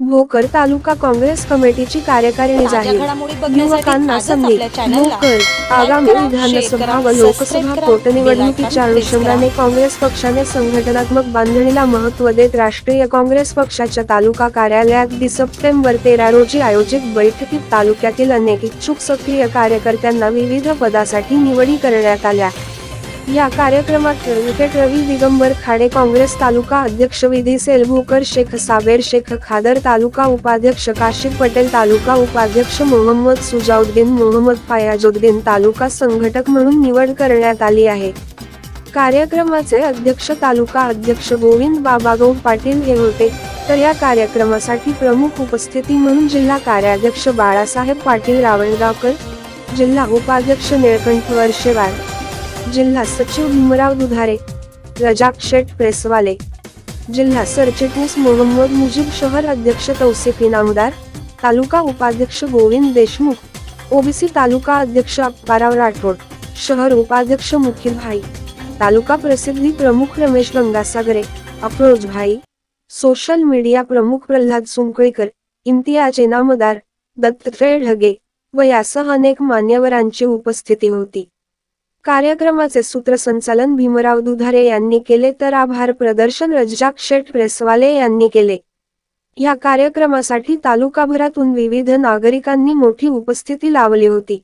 भोकर तालुका काँग्रेस कमिटीची कार्यकारिणी जाहीर. युवकांना संधी. भोकर आगामी विधानसभा व लोकसभा पोटनिवडणुकीच्या अनुषंगाने काँग्रेस पक्षाने संघटनात्मक बांधणीला महत्त्व देत राष्ट्रीय काँग्रेस पक्षाच्या तालुका कार्यालयात दि सप्टेंबर तेरा रोजी आयोजित बैठकीत तालुक्यातील अनेक इच्छुक सक्रिय कार्यकर्त्यांना विविध पदासाठी निवडी करण्यात आल्या. या कार्यक्रमात ॲडव्होकेट रवी दिगंबर खाडे काँग्रेस तालुका अध्यक्ष विधी सेल भोकर शेख साबेर शेख खादर तालुका उपाध्यक्ष काशिफ पटेल तालुका उपाध्यक्ष मोहम्मद सुजाउद्दीन मोहम्मद फायाजुद्दीन तालुका संघटक म्हणून निवड करण्यात आली आहे. कार्यक्रमाचे अध्यक्ष तालुका अध्यक्ष गोविंद बाबागौ पाटील हे होते. तर या कार्यक्रमासाठी प्रमुख उपस्थिती म्हणून जिल्हा कार्याध्यक्ष बाळासाहेब पाटील रावणगावकर जिल्हा उपाध्यक्ष निळकंठ वर्षेवार. जिल्हा सचिव भीमराव दुधारे रजाक शेठ प्रेसवाले जिल्हा सरचिटणीस मोहम्मद मुजीब शहर अध्यक्ष तौसिफ इनामदार तालुका उपाध्यक्ष गोविंद देशमुख ओबीसी तालुका अध्यक्ष अप्पाराव राठोड शहर उपाध्यक्ष मुखिल भाई तालुका प्रसिद्धी प्रमुख रमेश गंगासागरे अफरोज भाई सोशल मीडिया प्रमुख प्रल्हाद सुंकळीकर इम्तियाज इनामदार दत्तत्रय ढगे व यासह अनेक मान्यवरांची उपस्थिती होती. कार्यक्रमाचे सूत्रसंचालन भीमराव दुधारे यांनी केले तर आभार प्रदर्शन रज्जाक शेठ प्रेसवाले यांनी केले. या कार्यक्रमासाठी तालुकाभरातून विविध नागरिकांनी मोठी उपस्थिती लावली होती.